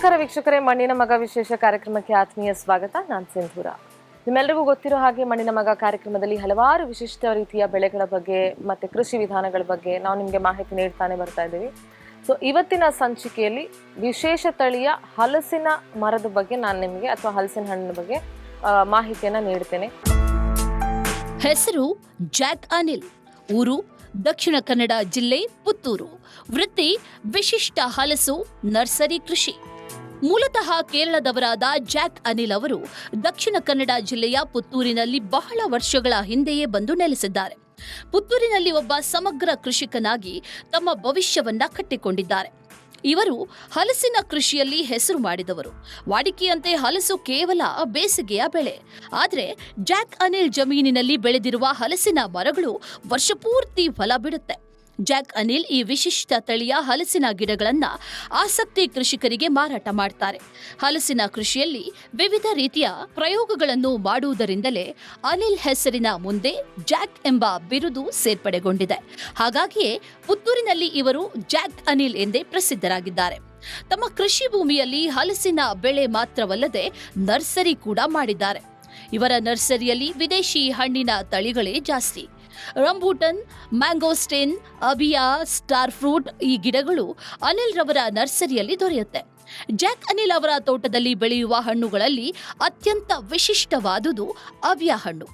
ನಮಸ್ಕಾರ ವೀಕ್ಷಕರೇ, ಮಣ್ಣಿನ ಮಗ ವಿಶೇಷ ಕಾರ್ಯಕ್ರಮಕ್ಕೆ ಆತ್ಮೀಯ ಸ್ವಾಗತ. ನಾನು ಸಿಂಧೂರ. ನಿಮ್ಮೆಲ್ಲರಿಗೂ ಗೊತ್ತಿರೋ ಹಾಗೆ ಮಣ್ಣಿನ ಮಗ ಕಾರ್ಯಕ್ರಮದಲ್ಲಿ ಹಲವಾರು ವಿಶಿಷ್ಟ ರೀತಿಯ ಬೆಳೆಗಳ ಬಗ್ಗೆ ಮತ್ತೆ ಕೃಷಿ ವಿಧಾನಗಳ ಬಗ್ಗೆ ನಾವು ನಿಮಗೆ ಮಾಹಿತಿ ನೀಡ್ತಾನೆ ಬರ್ತಾ ಇದ್ದೀವಿ. ಸೊ ಇವತ್ತಿನ ಸಂಚಿಕೆಯಲ್ಲಿ ವಿಶೇಷ ತಳಿಯ ಹಲಸಿನ ಮರದ ಬಗ್ಗೆ ನಾನು ನಿಮಗೆ ಅಥವಾ ಹಲಸಿನ ಹಣ್ಣಿನ ಬಗ್ಗೆ ಮಾಹಿತಿಯನ್ನು ನೀಡ್ತೇನೆ. ಹೆಸರು ಜಾಕ್ ಅನಿಲ್. ಊರು ದಕ್ಷಿಣ ಕನ್ನಡ ಜಿಲ್ಲೆ ಪುತ್ತೂರು. ವೃತ್ತಿ ವಿಶಿಷ್ಟ ಹಲಸು, ನರ್ಸರಿ ಕೃಷಿ. ಮೂಲತಃ ಕೇರಳದವರಾದ ಜಾಕ್ ಅನಿಲ್ ಅವರು ದಕ್ಷಿಣ ಕನ್ನಡ ಜಿಲ್ಲೆಯ ಪುತ್ತೂರಿನಲ್ಲಿ ಬಹಳ ವರ್ಷಗಳ ಹಿಂದೆಯೇ ಬಂದು ನೆಲೆಸಿದ್ದಾರೆ. ಪುತ್ತೂರಿನಲ್ಲಿ ಒಬ್ಬ ಸಮಗ್ರ ಕೃಷಿಕನಾಗಿ ತಮ್ಮ ಭವಿಷ್ಯವನ್ನ ಕಟ್ಟಿಕೊಂಡಿದ್ದಾರೆ. ಇವರು ಹಲಸಿನ ಕೃಷಿಯಲ್ಲಿ ಹೆಸರು ಮಾಡಿದವರು. ವಾಡಿಕೆಯಂತೆ ಹಲಸು ಕೇವಲ ಬೇಸಿಗೆಯ ಬೆಳೆ. ಆದರೆ ಜಾಕ್ ಅನಿಲ್ ಜಮೀನಿನಲ್ಲಿ ಬೆಳೆದಿರುವ ಹಲಸಿನ ಮರಗಳು ವರ್ಷಪೂರ್ತಿ ಫಲ ಬಿಡುತ್ತೆ. ಜಾಕ್ ಅನಿಲ್ ಈ ವಿಶಿಷ್ಟ ತಳಿಯ ಹಲಸಿನ ಗಿಡಗಳನ್ನು ಆಸಕ್ತಿ ಕೃಷಿಕರಿಗೆ ಮಾರಾಟ ಮಾಡ್ತಾರೆ. ಹಲಸಿನ ಕೃಷಿಯಲ್ಲಿ ವಿವಿಧ ರೀತಿಯ ಪ್ರಯೋಗಗಳನ್ನು ಮಾಡುವುದರಿಂದಲೇ ಅನಿಲ್ ಹೆಸರಿನ ಮುಂದೆ ಜಾಕ್ ಎಂಬ ಬಿರುದು ಸೇರ್ಪಡೆಗೊಂಡಿದೆ. ಹಾಗಾಗಿಯೇ ಪುತ್ತೂರಿನಲ್ಲಿ ಇವರು ಜಾಕ್ ಅನಿಲ್ ಎಂದೇ ಪ್ರಸಿದ್ಧರಾಗಿದ್ದಾರೆ. ತಮ್ಮ ಕೃಷಿ ಭೂಮಿಯಲ್ಲಿ ಹಲಸಿನ ಬೆಳೆ ಮಾತ್ರವಲ್ಲದೆ ನರ್ಸರಿ ಕೂಡ ಮಾಡಿದ್ದಾರೆ. ಇವರ ನರ್ಸರಿಯಲ್ಲಿ ವಿದೇಶಿ ಹಣ್ಣಿನ ತಳಿಗಳೇ ಜಾಸ್ತಿ. ರಂಬೂಟನ್, ಮ್ಯಾಂಗೋಸ್ಟೇನ್, ಅಬಿಯಾ ಸ್ಟಾರ್ ಫ್ರೂಟ್ ಈ ಗಿಡಗಳು ಅನಿಲ್ ರವರ ನರ್ಸರಿಯಲ್ಲಿ ದೊರೆಯುತ್ತೆ. ಜಾಕ್ ಅನಿಲ್ ಅವರ ತೋಟದಲ್ಲಿ ಬೆಳೆಯುವ ಹಣ್ಣುಗಳಲ್ಲಿ ಅತ್ಯಂತ ವಿಶಿಷ್ಟವಾದುದು ಅವಿಯಾ ಹಣ್ಣು.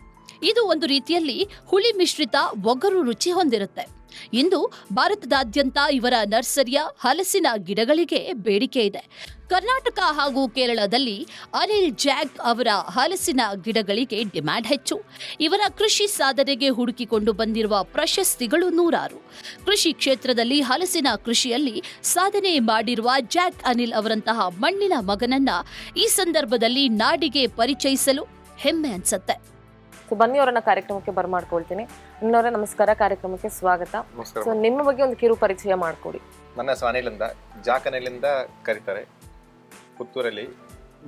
ಇದು ಒಂದು ರೀತಿಯಲ್ಲಿ ಹುಳಿ ಮಿಶ್ರಿತ ಒಗರು ರುಚಿ ಹೊಂದಿರುತ್ತೆ. ಇಂದು ಭಾರತದಾದ್ಯಂತ ಇವರ ನರ್ಸರಿಯ ಹಲಸಿನ ಗಿಡಗಳಿಗೆ ಬೇಡಿಕೆ ಇದೆ. ಕರ್ನಾಟಕ ಹಾಗೂ ಕೇರಳದಲ್ಲಿ ಅನಿಲ್ ಜಾಗ್ ಅವರ ಹಲಸಿನ ಗಿಡಗಳಿಗೆ ಡಿಮ್ಯಾಂಡ್ ಹೆಚ್ಚು. ಇವರ ಕೃಷಿ ಸಾಧನೆಗೆ ಹುಡುಕಿಕೊಂಡು ಬಂದಿರುವ ಪ್ರಶಸ್ತಿಗಳು ನೂರಾರು. ಕೃಷಿ ಕ್ಷೇತ್ರದಲ್ಲಿ ಹಲಸಿನ ಕೃಷಿಯಲ್ಲಿ ಸಾಧನೆ ಮಾಡಿರುವ ಜಾಕ್ ಅನಿಲ್ ಅವರಂತಹ ಮಣ್ಣಿನ ಮಗನನ್ನ ಈ ಸಂದರ್ಭದಲ್ಲಿ ನಾಡಿಗೆ ಪರಿಚಯಿಸಲು ಹೆಮ್ಮೆ ಅನ್ಸತ್ತೆ. ಸೊ ಬನ್ನಿ ಅವರನ್ನ ಕಾರ್ಯಕ್ರಮಕ್ಕೆ ಬರ್ಮಾಡ್ಕೊಳ್ತೀನಿ. ಇನ್ನವರ ನಮಸ್ಕಾರ. ಕಾರ್ಯಕ್ರಮಕ್ಕೆ ಸ್ವಾಗತ. ಸೊ ನಿಮ್ಮ ಬಗ್ಗೆ ಒಂದು ಕಿರು ಪರಿಚಯ ಮಾಡ್ಕೊಡಿ. ನನ್ನ ಹೆಸರು ಅನಿಲಿಂದ ಜಾಕನಿಲಿಂದ ಕರೀತಾರೆ. ಪುತ್ತೂರಲ್ಲಿ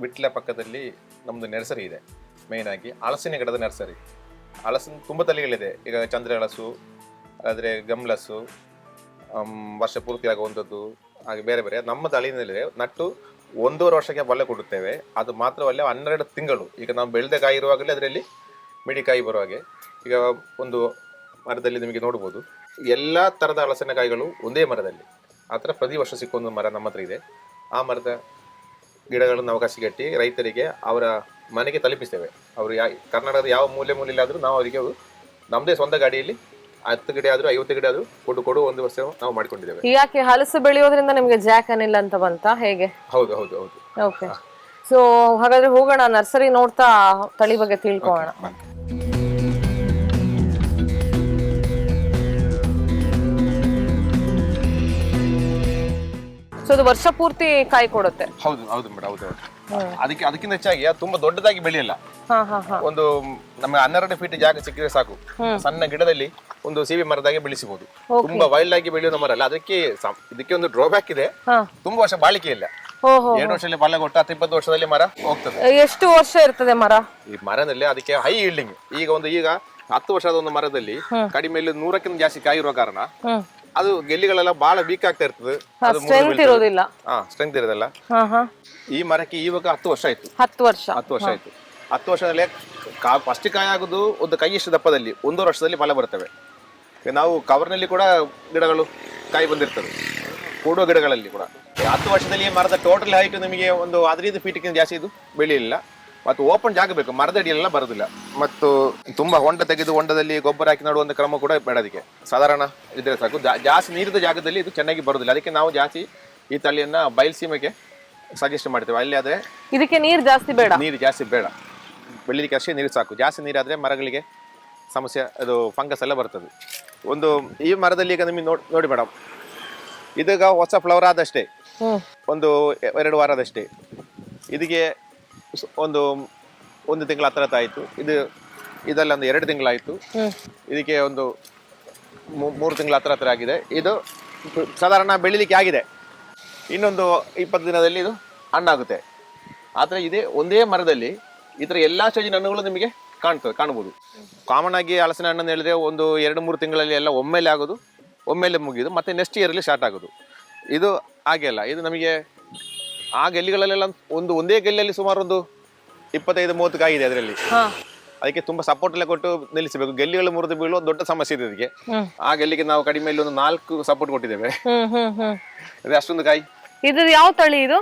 ವಿಟ್ಲ ಪಕ್ಕದಲ್ಲಿ ನಮ್ಮದು ನರ್ಸರಿ ಇದೆ. ಮೇಯ್ನಾಗಿ ಹಲಸಿನ ಗಿಡದ ನರ್ಸರಿ. ಹಲಸಿನ ತುಂಬ ತಳಿಗಳಿದೆ. ಈಗ ಚಂದ್ರ ಹಲಸು, ಆದರೆ ಗಮ್ಲಸ್ಸು ವರ್ಷ ಪೂರ್ತಿ ಆಗುವಂಥದ್ದು ಹಾಗೆ ಬೇರೆ ಬೇರೆ. ನಮ್ಮ ತಳಿನಲ್ಲಿ ನಟ್ಟು ಒಂದೂವರೆ ವರ್ಷಕ್ಕೆ ಬಲೆ ಕೊಡುತ್ತೇವೆ. ಅದು ಮಾತ್ರವಲ್ಲ ಹನ್ನೆರಡು ತಿಂಗಳು. ಈಗ ನಾವು ಬೆಳೆದ ಕಾಯಿ ಇರುವಾಗಲೇ ಅದರಲ್ಲಿ ಮಿಡಿಕಾಯಿ ಬರುವ ಹಾಗೆ. ಈಗ ಒಂದು ಮರದಲ್ಲಿ ನಿಮಗೆ ನೋಡ್ಬೋದು. ಎಲ್ಲ ಥರದ ಹಲಸಿನಕಾಯಿಗಳು ಒಂದೇ ಮರದಲ್ಲಿ. ಆ ಥರ ಪ್ರತಿ ವರ್ಷ ಸಿಕ್ಕೊಂದು ಮರ ನಮ್ಮ ಹತ್ರ ಇದೆ. ಆ ಮರದ ಗಿಡಗಳನ್ನು ಅವಕಾಶ ಕಟ್ಟಿ ರೈತರಿಗೆ ಅವರ ಮನೆಗೆ ತಲುಪಿಸ್ತೇವೆ. ಅವರು ಯಾ ಕರ್ನಾಟಕದ ಯಾವ ಮೂಲೆ ಮೂಲೆಯಲ್ಲಾದರೂ ನಾವು ಅವರಿಗೆ ನಮ್ಮದೇ ಸ್ವಂತ ಗಾಡಿಯಲ್ಲಿ ಹತ್ತು ಗಿಡ ಆದರೂ ಐವತ್ತು ಗಿಡ ಆದರೂ ಕೊಡು ಕೊಡು ಒಂದು ವರ್ಷ ನಾವು ಮಾಡಿಕೊಂಡಿದ್ದೇವೆ. ಯಾಕೆ ಹಲಸು ಬೆಳೆಯೋದ್ರಿಂದ ನಿಮಗೆ ಜಾಕ್ ಏನಿಲ್ಲ ಅಂತ ಬಂತ ಹೇಗೆ? ಹೌದು ಹೌದು ಹೌದು. ಓಕೆ ಸೊ ಹಾಗಾದ್ರೆ ಹೋಗೋಣ ನರ್ಸರಿ ನೋಡ್ತಾ ತಳಿ ಬಗ್ಗೆ ತಿಳ್ಕೊಳ್ಳೋಣ. ಸೊ ಅದು ವರ್ಷ ಪೂರ್ತಿ ಕಾಯಿ ಕೊಡುತ್ತೆ. ಹೌದು ಹೌದು ಮೇಡಮ್ ಹೌದು ಹೌದು. ಅದಕ್ಕೆ ಅದಕ್ಕಿಂತ ಹೆಚ್ಚಾಗಿ ತುಂಬಾ ತುಂಬ ದೊಡ್ಡದಾಗಿ ಬೆಳೆಯಲ್ಲ. ಹಾ ಹಾ ಹಾ. ಒಂದು ನಮಗೆ ಹನ್ನೆರಡು ಫೀಟ್ ಜಾಗ ಸಿಕ್ಕಿದ್ರೆ ಸಾಕು. ಸಣ್ಣ ಗಿಡದಲ್ಲಿ ಒಂದು ಸೀಬೆ ಮರದಾಗೆ ಬೆಳೆಸಬಹುದು. ತುಂಬಾ ವೈಲ್ಡ್ ಆಗಿ ಬೆಳೆಯುವ ಮರ ಅಲ್ಲ ಅದಕ್ಕೆ ಸಂ- ಇದಕ್ಕೆ ಒಂದು ಡ್ರಾಬ್ಯಾಕ್ ಇದೆ. ತುಂಬಾ ವರ್ಷ ಬಾಳಿಕೆ ಇಲ್ಲ. ಓಹೋ ಎರಡು ವರ್ಷದಲ್ಲಿ ಬಾಲ ಕೊಟ್ಟು ಹತ್ತು ಇಪ್ಪತ್ತು ವರ್ಷದಲ್ಲಿ ಮರ ಹೋಗ್ತದೆ. ಎಷ್ಟು ವರ್ಷ ಇರ್ತದೆ ಮರ? ಈ ಮರದಲ್ಲಿ ಅದಕ್ಕೆ ಹೈ ಇಲ್ಡಿಂಗ್ ಈಗ ಒಂದು ಈಗ ಹತ್ತು ವರ್ಷದ ಒಂದು ಮರದಲ್ಲಿ ಕಡಿಮೆ ನೂರಕ್ಕಿಂತ ಜಾಸ್ತಿ ಕಾಯಿ ಇರುವ ಕಾರಣ ಹ್ಮ್. ಅದು ಗೆಲ್ಲಿಗಳೆಲ್ಲ ಬಹಳ ವೀಕ್ ಆಗ್ತಾ ಇರ್ತದೆ. ಅದು ಮುರಿದು ಸ್ಟ್ರೆಂತ್ ಬೀಳ್ತದೆ. ಇರೋದಿಲ್ಲ. ಹಾ ಸ್ಟ್ರೆಂತ್ ಇರೋದಲ್ಲ. ಹಾ ಹಾ. ಈ ಮರಕ್ಕೆ ಇವಾಗ ಹತ್ತು ವರ್ಷ ಆಯ್ತು. ಹತ್ತು ವರ್ಷ. ಹತ್ತು ವರ್ಷ ಆಯ್ತು. ಹತ್ತು ವರ್ಷದಲ್ಲಿ ಕಾ ಫಸ್ಟ್ ಕಾಯಿ ಆಗುದು ಒಂದು ಕೈ ಇಷ್ಟು ದಪ್ಪದಲ್ಲಿ? ಒಂದು ವರ್ಷದಲ್ಲಿ ಫಲ ಬರ್ತವೆ. ಈಗ ನಾವು ಕವರ್ನಲ್ಲಿ ಕೂಡ ಗಿಡಗಳು ಕಾಯಿ ಬಂದಿರ್ತದೆ ಕೂಡುವ ಗಿಡಗಳಲ್ಲಿ ಕೂಡ. ಹತ್ತು ವರ್ಷದಲ್ಲಿ ಈ ಮರದ ಟೋಟಲ್ ಹೈಟ್ ನಿಮಗೆ ಒಂದು ಹದಿನೈದು ಫೀಟ್ಗಿಂತ ಜಾಸ್ತಿ ಇದು ಬೆಳೆಯಲಿಲ್ಲ. ಮತ್ತು ಓಪನ್ ಜಾಗ ಬೇಕು. ಮರದ ಅಡಿಯೆಲ್ಲ ಬರೋದಿಲ್ಲ. ಮತ್ತು ತುಂಬಾ ಹೊಂಡ ತೆಗೆದು ಹೊಂಡದಲ್ಲಿ ಗೊಬ್ಬರ ಹಾಕಿ ನೋಡುವ ಕ್ರಮ ಕೂಡ ಬೇಡ ಅದಕ್ಕೆ. ಸಾಧಾರಣ ಇದ್ರೆ ಸಾಕು. ಜಾಸ್ತಿ ನೀರಿದ ಜಾಗದಲ್ಲಿ ಇದು ಚೆನ್ನಾಗಿ ಬರೋದಿಲ್ಲ. ಅದಕ್ಕೆ ನಾವು ಜಾಸ್ತಿ ಈ ತಳಿಯನ್ನ ಬಯಲ್ಸೀಮೆಗೆ ಸಜೆಸ್ಟ್ ಮಾಡ್ತೇವೆ. ಅಲ್ಲಿ ಆದ್ರೆ ಇದಕ್ಕೆ ನೀರು ಜಾಸ್ತಿ ಬೇಡ. ನೀರು ಜಾಸ್ತಿ ಬೇಡ. ಬೆಳಿಲಿಕ್ಕೆ ಅಷ್ಟೇ ನೀರು ಸಾಕು. ಜಾಸ್ತಿ ನೀರಾದರೆ ಮರಗಳಿಗೆ ಸಮಸ್ಯೆ ಅದು ಫಂಗಸ್ ಎಲ್ಲ ಬರ್ತದೆ. ಒಂದು ಈ ಮರದಲ್ಲಿ ಈಗ ನಿಮಗೆ ನೋಡಿ ನೋಡಿ ಮೇಡಮ್ ಇದೀಗ ಹೊಸ ಫ್ಲವರ್ ಆದಷ್ಟೇ. ಒಂದು ಎರಡು ವಾರದಷ್ಟೇ. ಇದಕ್ಕೆ ಒಂದು ಒಂದು ತಿಂಗಳ ಹತ್ರ ಹತ್ರ ಆಯಿತು. ಇದು ಇದೆಲ್ಲ ಒಂದು ಎರಡು ತಿಂಗಳಾಯಿತು ಇದಕ್ಕೆ ಒಂದು ಮೂರು ತಿಂಗಳ ಹತ್ರ ಹತ್ರ ಆಗಿದೆ. ಇದು ಸಾಧಾರಣ ಬೆಳಿಲಿಕ್ಕೆ ಆಗಿದೆ. ಇನ್ನೊಂದು ಇಪ್ಪತ್ತು ದಿನದಲ್ಲಿ ಇದು ಹಣ್ಣಾಗುತ್ತೆ. ಆದರೆ ಇದೇ ಒಂದೇ ಮರದಲ್ಲಿ ಇದರ ಎಲ್ಲಾ ಸ್ಟೇಜಿನ ಹಣ್ಣುಗಳು ನಿಮಗೆ ಕಾಣ್ತದೆ ಕಾಣ್ಬೋದು. ಕಾಮನ್ ಆಗಿ ಹಲಸಿನ ಹಣ್ಣನ್ನು ಹೇಳಿದ್ರೆ ಒಂದು ಎರಡು ಮೂರು ತಿಂಗಳಲ್ಲಿ ಎಲ್ಲ ಒಮ್ಮೆಲೆ ಆಗೋದು ಒಮ್ಮೆಲೆ ಮುಗಿದು ಮತ್ತೆ ನೆಕ್ಸ್ಟ್ ಇಯರಲ್ಲಿ ಸ್ಟಾರ್ಟ್ ಆಗೋದು. ಇದು ಹಾಗೆ ಅಲ್ಲ ಇದು ನಮಗೆ ಆ ಗೆಲ್ಲಿಗಳಲ್ಲೆಲ್ಲ ಒಂದು ಒಂದೇ ಗೆಲ್ಲಲ್ಲಿ ಸುಮಾರು ಒಂದು ಇಪ್ಪತ್ತೈದು ಮೂವತ್ತು ಕಾಯಿ ಇದೆ ಅದರಲ್ಲಿ ಅದಕ್ಕೆ ತುಂಬಾ ಸಪೋರ್ಟ್ ಎಲ್ಲ ಕೊಟ್ಟು ನಿಲ್ಲಿಸಬೇಕು. ಗೆಲ್ಲಿಗಳು ಮುರಿದು ಬೀಳುವ ದೊಡ್ಡ ಸಮಸ್ಯೆ ಇದೆ ಅದಕ್ಕೆ. ಆ ಗೆಲ್ಲಿಗೆ ನಾವು ಕಡಿಮೆಯಲ್ಲಿ ಒಂದು ನಾಲ್ಕು ಸಪೋರ್ಟ್ ಕೊಟ್ಟಿದ್ದೇವೆ. ಅದೇ ಅಷ್ಟೊಂದು ಕಾಯಿ. ಇದು ಯಾವ ತಳಿ ಇದು?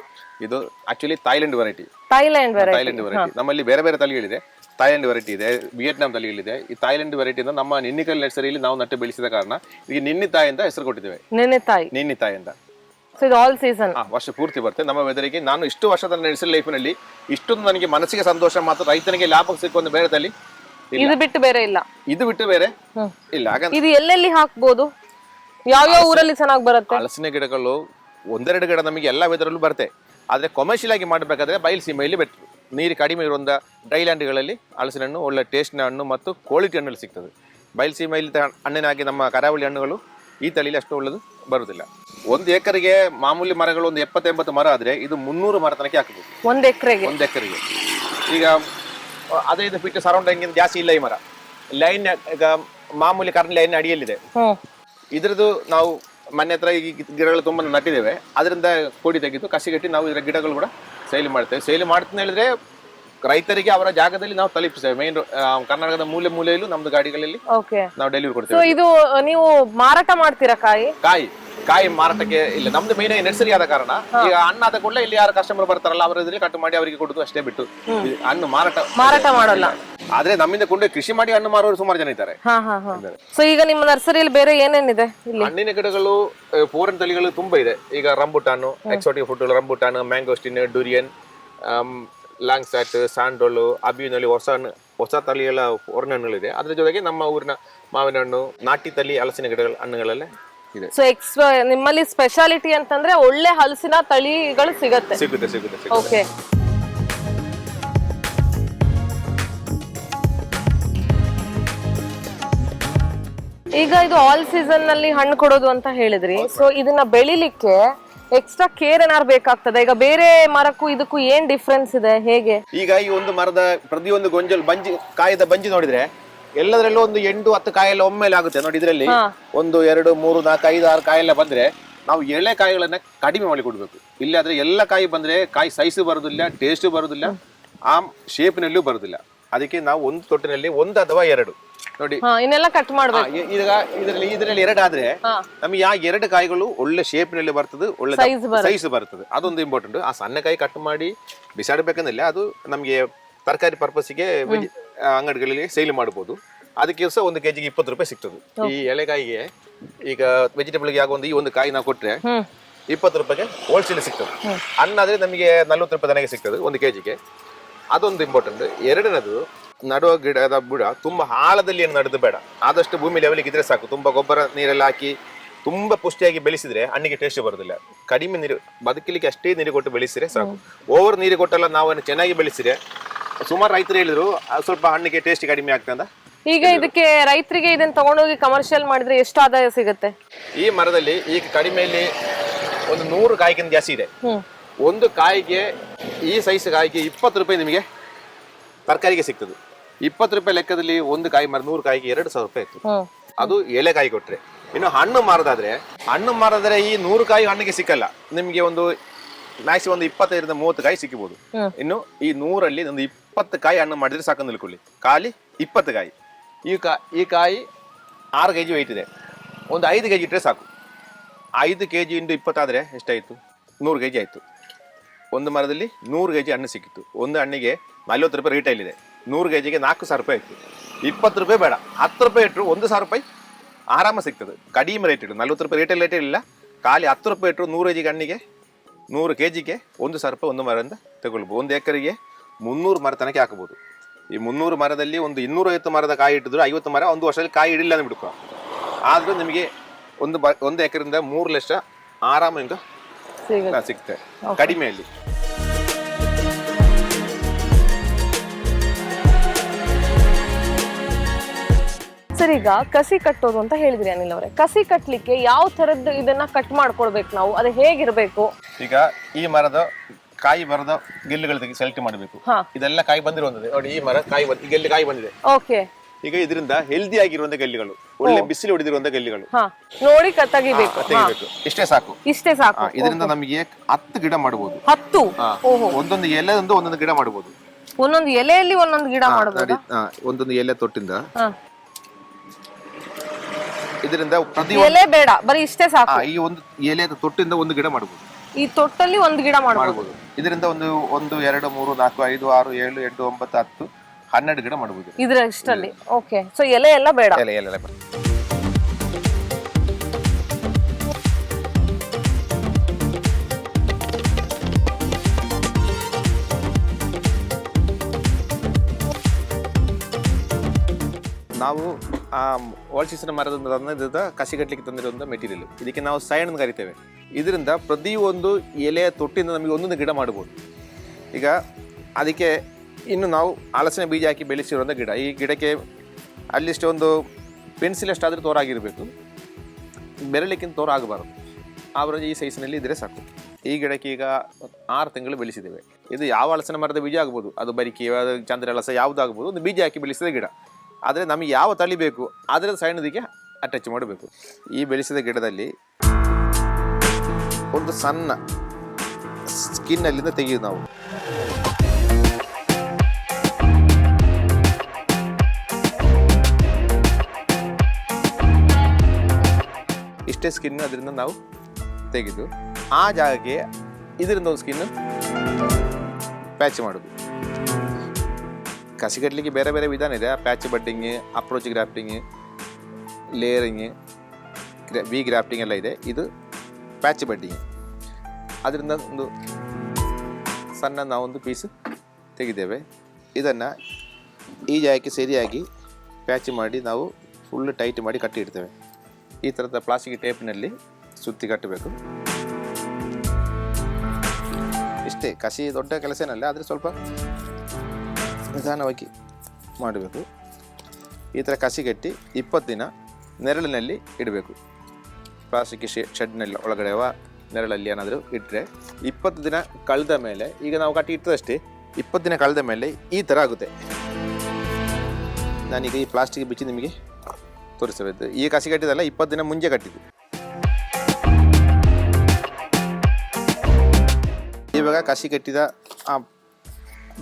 ಇದು actually Thailand variety Thailand variety ನಮ್ಮಲ್ಲಿ ಬೇರೆ ಬೇರೆ ತಳಿಗಳಿದೆ. ಥೈಲೆಂಡ್ ವೆರೈಟಿ ಇದೆ ವಿಯೆಟ್ನಾಂ ತಳಿಗಳಿದೆ. ಈ ಥೈಲೆಂಡ್ ವೆರೈಟಿಯಿಂದ ನಮ್ಮ ನಿನ್ನಿಕಲ್ ನರ್ಸರಿಯಲ್ಲಿ ನಾವು ನಟ್ಟು ಬೆಳೆಸಿದ ಕಾರಣ ಇದಕ್ಕೆ ನಿನ್ನಿ ತಾಯಿ ಅಂತ ಹೆಸರು ಕೊಟ್ಟಿದ್ದೇವೆ. ನೆನೆ ತಾಯಿ. ನಿನ್ನಿ ತಾಯಿ ಅಂತ ಸೊ ಇದು ಆಲ್ ಸೀಸನ್ ಆ ವರ್ಷ ಪೂರ್ತಿ ಬರುತ್ತೆ. ನಮ್ಮ ವೆದರಿಗೆ ನಾನು ಇಷ್ಟು ವರ್ಷದ ಲೈಫ್ನಲ್ಲಿ ಇಷ್ಟೊಂದು ನನಗೆ ಮನಸ್ಸಿಗೆ ಸಂತೋಷ ಮಾತ್ರ ರೈತನಿಗೆ ಲಾಭ ಸಿಕ್ಕ ಬೇರೆ ತಳಿ ಇಲ್ಲ. ಇದು ಬಿಟ್ಟು ಬೇರೆ ಇಲ್ಲ. ಇದು ಬಿಟ್ಟು ಬೇರೆ ಇಲ್ಲ. ಹಾಗಂತ ಇದು ಎಲ್ಲೆಲ್ಲಿ ಹಾಕ್ಬೋದು? ಯಾವ ಯಾವ ಊರಲ್ಲಿ ಚೆನ್ನಾಗಿ ಬರುತ್ತೆ? ಹಲಸಿನ ಗಿಡಗಳು ಒಂದೆರಡು ಗಿಡ ನಮಗೆ ಎಲ್ಲ ವೆದರಲ್ಲೂ ಬರುತ್ತೆ. ಆದರೆ ಕೊಮರ್ಷಿಯಲ್ ಆಗಿ ಮಾಡಬೇಕಾದ್ರೆ ಬಯಲು ಸೀಮೆಯಲ್ಲಿ ಬೆಟ್ರು. ನೀರು ಕಡಿಮೆ ಇರುವಂಥ ಡ್ರೈಲ್ಯಾಂಡ್ಗಳಲ್ಲಿ ಹಲಸಿನ ಹಣ್ಣು ಒಳ್ಳೆ ಟೇಸ್ಟ್ನ ಹಣ್ಣು ಮತ್ತು ಕ್ವಾಲಿಟಿ ಹಣ್ಣಲ್ಲಿ ಸಿಗ್ತದೆ. ಬಯಲು ಸೀಮೆಯಲ್ಲಿ ತ- ಹಣ್ಣಿನಾಗಿ ನಮ್ಮ ಕರಾವಳಿ ಹಣ್ಣುಗಳು ಈ ತಳಿಲಿ ಅಷ್ಟು ಒಳ್ಳೆದು ಬರುವುದಿಲ್ಲ ಒಂದು ಎಕರೆಗೆ ಮಾಮೂಲಿ ಮರಗಳು ಒಂದು ಎಪ್ಪತ್ತು ಎಂಬತ್ತು ಮರ ಆದರೆ ಇದು ಮುನ್ನೂರು ಮರ ತನಕ ಹಾಕಬಹುದು ಒಂದ್ ಎಕರೆಗೆ? ಒಂದು ಎಕರೆಗೆ. ಈಗ ಹದಿನೈದು ಫೀಟ್ ಸರೌಂಡಿಂಗ್ ಜಾಸ್ತಿ ಇಲ್ಲ ಈ ಮರ. ಲೈನ್ ಈಗ ಮಾಮೂಲಿ ಕರೆಂಟ್ ಲೈನ್ ಅಡಿಯಲ್ಲಿದೆ. ಇದೆ ಇದ್ರದ್ದು ನಾವು ಮನೆ ಹತ್ರ ಈ ಗಿಡಗಳು ತುಂಬ ನಟ್ಟಿದ್ದೇವೆ. ಅದರಿಂದ ಕೋಡಿ ತೆಗೆದು ಕಸಿ ಕಟ್ಟಿ ನಾವು ಇದರ ಗಿಡಗಳು ಕೂಡ ಸೇಲ್ ಮಾಡ್ತೇವೆ. ಸೇಲ್ ಮಾಡ್ತೀನಿ ಹೇಳಿದ್ರೆ ರೈತರಿಗೆ ಅವರ ಜಾಗದಲ್ಲಿ ನಾವು ತಲುಪಿಸ್ತೇವೆ. ಮೇನ್ ಕರ್ನಾಟಕದ ಮೂಲೆ ಮೂಲೆಯಲ್ಲೂ ನಮ್ದು ಗಾಡಿಗಳಲ್ಲಿ ಓಕೆ ನಾವು ಡೆಲಿವರಿ ಸೊ ಕೊಡ್ತೇವೆ ಇದು ನೀವು ಮಾರಾಟ ಮಾಡ್ತೀರಾ ಕಾಯಿ? ಕಾಯಿ. ಕಾಯಿ ಮಾರಾಟಕ್ಕೆ ಇಲ್ಲ. ನಮ್ದು ಮೈನ್ ನರ್ಸರಿ ಆದ ಕಾರಣ. ಈಗ ಹಣ್ಣು ಆದ ಕೂಡಲೇ ಇಲ್ಲಿ ಯಾರು ಕಸ್ಟಮರ್ ಬರ್ತಾರಲ್ಲ ಅವರ ಇದ್ರಲ್ಲಿ ಕಟ್ ಮಾಡಿ ಅವರಿಗೆ ಕೊಡುದು ಅಷ್ಟೇ ಬಿಟ್ಟು. ಇದು ಹಣ್ಣು ಮಾರಾಟ ಮಾರಾಟ ಮಾಡಲ್ಲ. ಆದ್ರೆ ನಮ್ಮಿಂದ ಕೊಂಡು ಕೃಷಿ ಮಾಡಿ ಹಣ್ಣು ಮಾರುವವರು ಸುಮಾರು ಜನ ಇದ್ದಾರೆ. ಹಾ ಹಾ ಹಾ. ಸೊ ಈಗ ನಿಮ್ಮ ನರ್ಸರಿಯಲ್ಲಿ ಬೇರೆ ಏನೇನಿದೆ ಇಲ್ಲಿ? ಹಣ್ಣಿನ ಗಿಡಗಳು ಫೋರನ್ ತಳಿಗಳು ತುಂಬಾ ಇದೆ. ಈಗ rambutan exotic food rambutan mangosteen durian langsat santol ಅಬಿನಲ್ಲಿ ಹೊಸ ಹೊಸ ತಳಿಗಳ ಹೊರನ ಹಣ್ಣುಗಳಿದೆ ಅದ್ರ ಜೊತೆಗೆ ನಮ್ಮ ಊರಿನ ಮಾವಿನ ಹಣ್ಣು ನಾಟಿ ತಳಿ ಹಲಸಿನ ಗಿಡಗಳ ಹಣ್ಣುಗಳಲ್ಲೇ ಇದೆ. ಸೊ ಎಕ್ಸ್ ನಿಮ್ಮಲ್ಲಿ ಸ್ಪೆಷಾಲಿಟಿ ಅಂತಂದ್ರೆ ಒಳ್ಳೆ ಹಲಸಿನ ತಳಿಗಳು ಸಿಗತ್ತೆ. ಸಿಗುತ್ತೆ ಸಿಗುತ್ತೆ ಸಿಗುತ್ತೆ. ಓಕೆ ಈಗ ಇದು ಆಲ್ ಸೀಸನ್ನಲ್ಲಿ ಹಣ್ಣು ಕೊಡೋದು ಅಂತ ಹೇಳಿದ್ರಿ. ಸೊ ಇದನ್ನ ಬೆಳಿಲಿಕ್ಕೆ ಎಕ್ಸ್ಟ್ರಾ ಕೇರ್ ಏನಾದ್ರು ಬೇಕಾಗ್ತದೆ? ಈಗ ಬೇರೆ ಮರಕ್ಕೂ ಇದಕ್ಕೂ ಏನ್ ಡಿಫ್ರೆನ್ಸ್ ಇದೆ? ಹೇಗೆ? ಈಗ ಈ ಒಂದು ಮರದ ಪ್ರತಿಯೊಂದು ಗೊಂಜಲ್ ಬಂಜಿ ಕಾಯದ ಬಂಜಿ ನೋಡಿದ್ರೆ ಎಲ್ಲದರಲ್ಲೂ ಒಂದು ಎಂಟು ಹತ್ತು ಕಾಯೆಲ್ಲ ಒಮ್ಮೆಲೆ ಆಗುತ್ತೆ. ನೋಡಿ ಇದರಲ್ಲಿ ಒಂದು ಎರಡು ಮೂರು ನಾಲ್ಕು ಐದು ಆರು ಕಾಯೆಲ್ಲ ಬಂದ್ರೆ ನಾವು ಎಳೆ ಕಾಯಿಗಳನ್ನ ಕಡಿಮೆ ಮಾಡಿ ಕೊಡ್ಬೇಕು. ಇಲ್ಲಾದ್ರೆ ಎಲ್ಲ ಕಾಯಿ ಬಂದ್ರೆ ಕಾಯಿ ಸೈಸ್ ಬರುದಿಲ್ಲ ಟೇಸ್ಟ್ ಬರುದಿಲ್ಲ ಆ ಶೇಪ್ನಲ್ಲೂ ಬರುದಿಲ್ಲ. ಅದಕ್ಕೆ ನಾವು ಒಂದು ತೊಟ್ಟಿನಲ್ಲಿ ಒಂದು ಅಥವಾ ಎರಡು. ನೋಡಿ. ಇನ್ನೆಲ್ಲ ಕಟ್ ಮಾಡಬೇಕು. ಈಗ ಇದರಲ್ಲಿ ಇದರಲ್ಲಿ ಎರಡು ಆದ್ರೆ ನಮಗೆ ಆ ಎರಡು ಕಾಯಿಗಳು ಒಳ್ಳೆ ಶೇಪ್ನಲ್ಲಿ ಬರ್ತದೆ ಒಳ್ಳೆ. ಸೈಜ್ ಬರ್ತದೆ. ಅದೊಂದು ಇಂಪಾರ್ಟೆಂಟ್ ಆ ಸಣ್ಣ ಕಾಯಿ ಕಟ್ ಮಾಡಿ ಬಿಸಾಡಬೇಕಂದ್ರೆ ಅದು ನಮಗೆ ತರಕಾರಿ ಪರ್ಪಸ್ಗೆ ಅಂಗಡಿಗಳಲ್ಲಿ ಸೇಲ್ ಮಾಡಬಹುದು ಅದಕ್ಕೆ ಸಹ ಒಂದು ಕೆಜಿಗೆ ಇಪ್ಪತ್ತು ರೂಪಾಯಿ ಸಿಗ್ತದೆ. ಈ ಎಳೆಕಾಯಿಗೆ ಈಗ ವೆಜಿಟೇಬಲ್ಗೆ ಗೆ ಒಂದು ಈ ಒಂದು ಕಾಯಿ ನಾವು ಕೊಟ್ರೆ ಇಪ್ಪತ್ತು ರೂಪಾಯಿಗೆ ಹೋಲ್ಸೇಲ್ ಸಿಗ್ತದೆ. ಹಣ್ಣಾದ್ರೆ ನಮಗೆ ನಲ್ವತ್ತು ರೂಪಾಯಿ ತನಕ ಸಿಗ್ತದೆ ಒಂದು ಕೆಜಿಗೆ. ಅದೊಂದು ಇಂಪಾರ್ಟೆಂಟ್ ಎರಡನೇದು ನಡುವ ಗಿಡದ ಬುಡ ತುಂಬಾ ಆಳದಲ್ಲಿ ಏನು ನಡೆದು ಬೇಡ. ಆದಷ್ಟು ಭೂಮಿ ಲೆವೆಲ್ಗೆ ಇದ್ರೆ ಸಾಕು. ತುಂಬಾ ಗೊಬ್ಬರ ನೀರೆಲ್ಲ ಹಾಕಿ ತುಂಬಾ ಪುಷ್ಟಿಯಾಗಿ ಬೆಳೆಸಿದ್ರೆ ಹಣ್ಣಿಗೆ ಟೇಸ್ಟ್ ಬರೋದಿಲ್ಲ. ಕಡಿಮೆ ನೀರು ಬದುಕಲಿಕ್ಕೆ ಅಷ್ಟೇ ನೀರು ಕೊಟ್ಟು ಬೆಳೆಸಿದ್ರೆ ಸಾಕು. ಓವರ್ ನೀರು ಕೊಟ್ಟಲ್ಲ ನಾವು ಅದನ್ನ ಚೆನ್ನಾಗಿ ಬೆಳೆಸಿದ್ರೆ ಸುಮಾರು ರೈತರು ಹೇಳಿದ್ರು ಸ್ವಲ್ಪ ಹಣ್ಣಿಗೆ ಟೇಸ್ಟ್ ಕಡಿಮೆ ಆಗ್ತದ ಈಗ ಇದಕ್ಕೆ ರೈತರಿಗೆ ಇದನ್ನ ತಗೊಂಡೋಗಿ ಕಮರ್ಷಿಯಲ್ ಮಾಡಿದ್ರೆ ಎಷ್ಟು ಆದಾಯ ಸಿಗುತ್ತೆ? ಈ ಮರದಲ್ಲಿ ಈಗ ಕಡಿಮೆಯಲ್ಲಿ ಒಂದು ನೂರು ಕಾಯಿಗಿಂತ ಜಾಸ್ತಿ ಇದೆ. ಒಂದು ಕಾಯಿಗೆ ಈ ಸೈಜ್ ಕಾಯಿಗೆ ಇಪ್ಪತ್ತು ರೂಪಾಯಿ ನಿಮಗೆ ತರಕಾರಿಗೆ ಸಿಗ್ತದೆ. ಇಪ್ಪತ್ತು ರೂಪಾಯಿ ಲೆಕ್ಕದಲ್ಲಿ ಒಂದು ಕಾಯಿ ಮರ ನೂರು ಕಾಯಿಗೆ ಎರಡು ಸಾವಿರ ರೂಪಾಯಿ ಇತ್ತು. ಹ್ಮ್. ಅದು ಎಲೆಕಾಯಿ ಕೊಟ್ಟರೆ ಕೊಟ್ರೆ. ಇನ್ನು ಹಣ್ಣು ಮಾರದಾದ್ರೆ ಹಣ್ಣು ಮಾರದ್ರೆ ಈ ನೂರು ಕಾಯಿ ಹಣ್ಣಿಗೆ ಸಿಕ್ಕಲ್ಲ. ನಿಮಗೆ ಒಂದು ಮ್ಯಾಕ್ಸಿಮಮ್ ಒಂದು ಇಪ್ಪತ್ತೈದರಿಂದ ಮೂವತ್ತು ಕಾಯಿ ಸಿಕ್ಕಬಹುದು ಹ್ಮ್. ಇನ್ನು ಈ ನೂರಲ್ಲಿ ಒಂದು ಇಪ್ಪತ್ತು ಕಾಯಿ ಹಣ್ಣು ಮಾಡಿದ್ರೆ ಸಾಕು ನಿಲ್ಕೊಳ್ಳಿ ಖಾಲಿ ಇಪ್ಪತ್ತು ಕಾಯಿ. ಈ ಕಾ ಈ ಕಾಯಿ ಆರು ಕೆ ಜಿ ವೆಯ್ಟ್ ಇದೆ. ಒಂದು ಐದು ಕೆ ಜಿ ಇಟ್ಟರೆ ಸಾಕು. ಐದು ಕೆ ಜಿ ಇಂಟು ಇಪ್ಪತ್ತಾದರೆ ಎಷ್ಟಾಯಿತು? ನೂರು ಕೆ ಜಿ ಆಯಿತು. ಒಂದು ಮರದಲ್ಲಿ ನೂರು ಕೆ ಜಿ ಹಣ್ಣು ಸಿಕ್ಕಿತ್ತು. ಒಂದು ಹಣ್ಣಿಗೆ ನಲ್ವತ್ತು ರೂಪಾಯಿ ರಿಟೈಲ್ ಇದೆ. ನೂರು ಕೆ ಜಿಗೆ ನಾಲ್ಕು ಸಾವಿರ ರೂಪಾಯಿ ಆಯಿತು. ಇಪ್ಪತ್ತು ರೂಪಾಯಿ ಬೇಡ. ಹತ್ತು ರೂಪಾಯಿ ಇಟ್ಟರು ಒಂದು ಸಾವಿರ ರೂಪಾಯಿ ಆರಾಮ ಸಿಗ್ತದೆ. ಕಡಿಮೆ ರೇಟ್ ಇಡು. ನಲ್ವತ್ತು ರೂಪಾಯಿ ರೀಟೈಲ್ ರೇಟ್ ಇಲ್ಲ. ಖಾಲಿ ಹತ್ತು ರೂಪಾಯಿ ಇಟ್ಟರು ನೂರು ಕೆ ಜಿಗೆ ಹಣ್ಣಿಗೆ ನೂರು ಕೆ ಜಿಗೆ ಒಂದು ಸಾವಿರ ರೂಪಾಯಿ ಒಂದು ಮರದಿಂದ ತಗೊಳ್ಬೋದು. ಒಂದು ಎಕರೆಗೆ ಮುನ್ನೂರು ಮರ ತನಕ ಹಾಕ್ಬೋದು. ಈ ಮುನ್ನೂರು ಮರದಲ್ಲಿ ಒಂದು ಇನ್ನೂರೈವತ್ತು ಮರದ ಕಾಯಿ ಇಟ್ಟಿದ್ರು ಐವತ್ತು ಮರ ಒಂದು ವರ್ಷದಲ್ಲಿ ಕಾಯಿ ಇಡಿಲ್ಲ ಅಂತ ಬಿಡ್ಕೊ ಆದರೂ ನಿಮಗೆ ಒಂದು ಬ ಒಂದು ಎಕರೆಯಿಂದ ಮೂರು ಲಕ್ಷ ಆರಾಮ ಸಿಗುತ್ತೆ. ಸಿಗ್ತದೆ ಕಡಿಮೆಯಲ್ಲಿ ಸರ್ ಈಗ ಕಸಿ ಕಟ್ಟೋದು ಅಂತ ಹೇಳಿದ್ರಿ ಅನಿಲ್ ಅವರೇ. ಕಸಿ ಕಟ್ಟಲಿಕ್ಕೆ ಯಾವ ತರದ್ದು ಇದನ್ನ ಕಟ್ ಮಾಡ್ಕೊಳ್ಬೇಕು ನಾವು? ಅದು ಹೇಗಿರ್ಬೇಕು? ಈಗ ಈ ಮರದ ಕಾಯಿ ಬರದ ಗೆಲ್ಲುಗಳ ತೆಗೆ ಸೆಲೆಕ್ಟ್ ಮಾಡಬೇಕು. ಹಾ. ಇದೆಲ್ಲ ಕಾಯಿ ಬಂದಿರುವಂತದ್ದು ನೋಡಿ ಈ ಮರ ಕಾಯಿ ಬಂದ್- ಈ ಗೆಲ್ಲು ಕಾಯಿ ಬಂದಿದೆ. ಓಕೆ. ಈಗ ಇದರಿಂದ ಹೆಲ್ದಿ ಆಗಿರುವಂತ ಗೆಲ್ಲಿಗಳು ಒಳ್ಳೆ ಬಿಸಿಲು ಹೊಡೆದಿರುವಂತ ಗೆಲ್ಲಿಗಳು. ಹಾ. ನೋಡಿ ಕ- ತೆಗಿಬೇಕು ಹಾ. ತೆಗಿಬೇಕು ಇಷ್ಟೇ ಸಾಕು. ಇಷ್ಟೇ ಸಾಕು. ಇದರಿಂದ ನಮಗೆ ಹತ್ತು ಗಿಡ ಮಾಡಬಹುದು ಹತ್ತು. ಓಹೋ. ಒಂದೊಂದು ಎಲೆ ಒಂದೊಂದು ಗಿಡ ಮಾಡಬಹುದು ಒಂದೊಂದು ಎಲೆಯಲ್ಲಿ ಒಂದೊಂದು ಗಿಡ ಮಾಡಬಹುದು ಒಂದೊಂದು ಎಲೆ ತೊಟ್ಟಿಂದ ಹಾ. ಇದರಿಂದ ಪ್ರತಿ ಎಲೆ ಬೇಡ ಬರೀ ಇಷ್ಟೇ ಸಾಕು. ಈ ಒಂದು ಎಲೆ ತೊಟ್ಟಿಂದ ಒಂದು ಗಿಡ ಮಾಡಬಹುದು ಈ ತೊಟ್ಟಲ್ಲಿ ಒಂದು ಗಿಡ ಮಾಡಬಹುದು ಮಾಡಬಹುದು ಇದರಿಂದ ಒಂದು ಒಂದು ಎರಡು ಮೂರು ನಾಲ್ಕು ಐದು ಆರು ಏಳು ಎಂಟು ಒಂಬತ್ತು ಹತ್ತು ಹನ್ನೆರಡು ಗಿಡ ಮಾಡಬಹುದು ಇದರ ಇಷ್ಟಲ್ಲಿ ಓಕೆ. ಸೊ ಎಲೆ ಎಲ್ಲ ಬೇಡ. ಎಲೆ ಎಲೆ ಎಲೆ ಬೇಡ. ನಾವು ಆ ಓಲ್ಸಿಸಿನ ಮರದ ತಂದಿದ್ದ ಕಸಿ ಕಟ್ಟಲಿಕ್ಕೆ ತಂದಿರುವಂಥ ಮೆಟೀರಿಯಲ್ ಇದಕ್ಕೆ ನಾವು ಸೈನ್ ಅಂತ ಕರಿತೇವೆ. ಇದರಿಂದ ಪ್ರತಿಯೊಂದು ಎಲೆಯ ತೊಟ್ಟಿಂದ ನಮಗೆ ಒಂದೊಂದು ಗಿಡ ಮಾಡ್ಬೋದು. ಈಗ ಅದಕ್ಕೆ ಇನ್ನು ನಾವು ಹಲಸಿನ ಬೀಜ ಹಾಕಿ ಬೆಳೆಸಿರುವಂಥ ಗಿಡ. ಈ ಗಿಡಕ್ಕೆ ಅಲ್ಲಿಷ್ಟು ಒಂದು ಪೆನ್ಸಿಲ್ ಎಷ್ಟಾದರೂ ತೋರಾಗಿರಬೇಕು. ಬೆರಳಿಕ್ಕಿಂತ ತೋರ ಆಗಬಾರದು ಆವರೇಜ್ ಈ ಸೈಜ್ನಲ್ಲಿ ಇದ್ರೆ ಸಾಕು. ಈ ಗಿಡಕ್ಕೆ ಈಗ ಆರು ತಿಂಗಳು ಬೆಳೆಸಿದ್ದೇವೆ. ಇದು ಯಾವ ಹಲಸಿನ ಮರದ ಬೀಜ ಆಗ್ಬೋದು. ಅದು ಬರಿಕೆ ಚಂದ್ರ ಹಲಸ ಯಾವುದಾಗ್ಬೋದು. ಒಂದು ಬೀಜ ಹಾಕಿ ಬೆಳೆಸಿದ ಗಿಡ. ಆದರೆ ನಮಗೆ ಯಾವ ತಳಿ ಬೇಕು ಅದರ ಸಣ್ಣದಿಗೆ ಅಟ್ಯಾಚ್ ಮಾಡಬೇಕು. ಈ ಬೆಳೆಸಿದ ಗಿಡದಲ್ಲಿ ಒಂದು ಸಣ್ಣ ಸ್ಕಿನ್ನಲ್ಲಿಂದ ತೆಗೆಯೋದು ನಾವು. ಇಷ್ಟೇ ಸ್ಕಿನ್ ಅದರಿಂದ ನಾವು ತೆಗೆದು ಆ ಜಾಗಕ್ಕೆ ಇದರಿಂದ ಒಂದು ಸ್ಕಿನ್ ಪ್ಯಾಚ್ ಮಾಡೋದು. ಕಸಿ ಕಟ್ಟಲಿಕ್ಕೆ ಬೇರೆ ಬೇರೆ ವಿಧಾನ ಇದೆ. Patch budding approach grafting layering V grafting ಎಲ್ಲ ಇದೆ. ಇದು ಪ್ಯಾಚ್ ಬಡ್ಡಿಂಗ್ ಅದರಿಂದ ಒಂದು ಸಣ್ಣ ನಾವೊಂದು ಪೀಸ್ ತೆಗಿದ್ದೇವೆ ಇದನ್ನು ಈ ಜಾಗಕ್ಕೆ ಸರಿಯಾಗಿ ಪ್ಯಾಚ್ ಮಾಡಿ ನಾವು ಫುಲ್ ಟೈಟ್ ಮಾಡಿ ಕಟ್ಟಿ ಇಡ್ತೇವೆ ಈ ಥರದ ಪ್ಲಾಸ್ಟಿಕ್ ಟೇಪ್ನಲ್ಲಿ ಸುತ್ತಿ ಕಟ್ಟಬೇಕು. ಇಷ್ಟೇ. ಕಸಿ ದೊಡ್ಡ ಕೆಲಸ ಏನಲ್ಲ ಆದರೆ ಸ್ವಲ್ಪ ನಿಧಾನವಾಗಿ ಮಾಡಬೇಕು. ಈ ಥರ ಕಸಿಗಟ್ಟಿ ಇಪ್ಪತ್ತು ದಿನ ನೆರಳಿನಲ್ಲಿ ಇಡಬೇಕು. ಪ್ಲಾಸ್ಟಿಕ್ ಶೆ, ಶೆಡ್ನಲ್ಲಿ ಒಳಗಡೆ ಅವ ನೆರಳಲ್ಲಿ ಏನಾದರೂ ಇಟ್ಟರೆ ಇಪ್ಪತ್ತು ದಿನ ಕಳೆದ ಮೇಲೆ, ಈಗ ನಾವು ಕಟ್ಟಿ ಇಟ್ಟದಷ್ಟೇ, ಇಪ್ಪತ್ತು ದಿನ ಕಳೆದ ಮೇಲೆ ಈ ಥರ ಆಗುತ್ತೆ. ನಾನೀಗ ಈ ಪ್ಲಾಸ್ಟಿಕ್ ಬಿಚ್ಚಿ ನಿಮಗೆ ತೋರಿಸಬೇಕು. ಈ ಕಸಿ ಕಟ್ಟಿದಲ್ಲ ಇಪ್ಪತ್ತು ದಿನ ಮುಂಚೆ ಕಟ್ಟಿದ್ದು. ಇವಾಗ ಕಸಿ ಕಟ್ಟಿದ ಆ